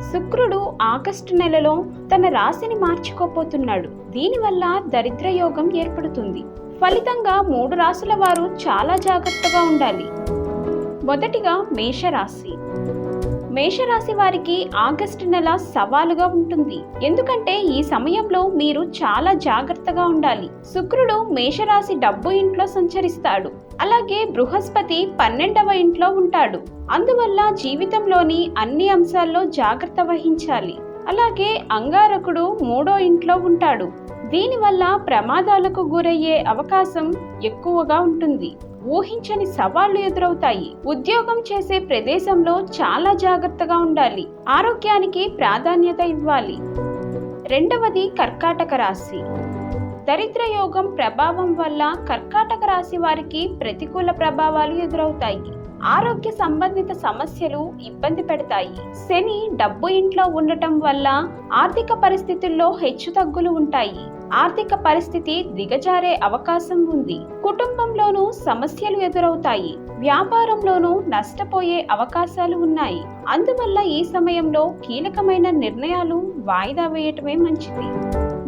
శుక్రుడు ఆగస్టు నెలలో తన రాశిని మార్చుకోపోతున్నాడు దీనివల్ల దరిద్ర యోగం ఏర్పడుతుంది. ఫలితంగా మూడు రాశుల వారు చాలా జాగ్రత్తగా ఉండాలి. మొదటిగా మేషరాశి. మేషరాశి వారికి ఆగస్టు నెల సవాలుగా ఉంటుంది. ఎందుకంటే ఈ సమయంలో మీరు చాలా జాగ్రత్తగా ఉండాలి. శుక్రుడు మేషరాశి డబ్బు ఇంట్లో సంచరిస్తాడు. అలాగే బృహస్పతి పన్నెండవ ఇంట్లో ఉంటాడు. అందువల్ల జీవితంలోని అన్ని అంశాల్లో జాగ్రత్త వహించాలి. అలాగే అంగారకుడు మూడో ఇంట్లో ఉంటాడు. దీనివల్ల ప్రమాదాలకు గురయ్యే అవకాశం ఎక్కువగా ఉంటుంది. ఊహించని సవాళ్ళు ఎదురవుతాయి. ఉద్యోగం చేసే ప్రదేశంలో చాలా జాగ్రత్తగా ఉండాలి. ఆరోగ్యానికి ప్రాధాన్యత ఇవ్వాలి. రెండవది కర్కాటక రాశి. దరిద్ర యోగం ప్రభావం వల్ల కర్కాటక రాశి వారికి ప్రతికూల ప్రభావాలు ఎదురవుతాయి. ఆరోగ్య సంబంధిత సమస్యలు ఇబ్బంది పెడతాయి. శని డబ్బు ఇంట్లో ఉండటం వల్ల ఆర్థిక పరిస్థితుల్లో హెచ్చుతగ్గులు ఉంటాయి. ఆర్థిక పరిస్థితి దిగజారే అవకాశం ఉంది. కుటుంబంలోనూ సమస్యలు ఎదురవుతాయి. వ్యాపారంలోనూ నష్టపోయే అవకాశాలు ఉన్నాయి. అందువల్ల ఈ సమయంలో కీలకమైన నిర్ణయాలు వాయిదా వేయటమే మంచిది.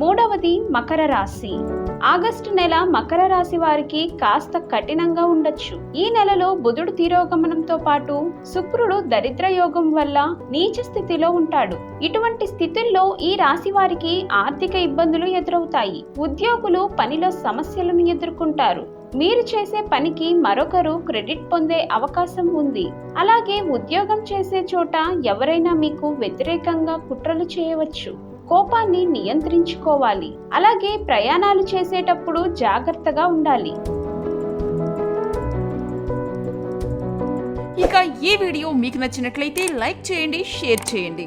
మూడవది మకర రాశి. ఆగస్టు నెల మకర రాశి వారికి కాస్త కఠినంగా ఉండొచ్చు. ఈ నెలలో బుధుడు తిరోగమనంతో పాటు శుక్రుడు దరిద్ర యోగం వల్ల నీచ స్థితిలో ఉంటాడు. ఇటువంటి స్థితుల్లో ఈ రాశి వారికి ఆర్థిక ఇబ్బందులు ఎదురవుతాయి. ఉద్యోగులు పనిలో సమస్యలను ఎదుర్కొంటారు. మీరు చేసే పనికి మరొకరు క్రెడిట్ పొందే అవకాశం ఉంది. అలాగే ఉద్యోగం చేసే చోట ఎవరైనా మీకు వ్యతిరేకంగా కుట్రలు చేయవచ్చు. కోపాన్ని నియంత్రించుకోవాలి. అలాగే ప్రయాణాలు చేసేటప్పుడు జాగ్రత్తగా ఉండాలి. ఇక ఈ వీడియో మీకు నచ్చినట్లయితే లైక్ చేయండి షేర్ చేయండి.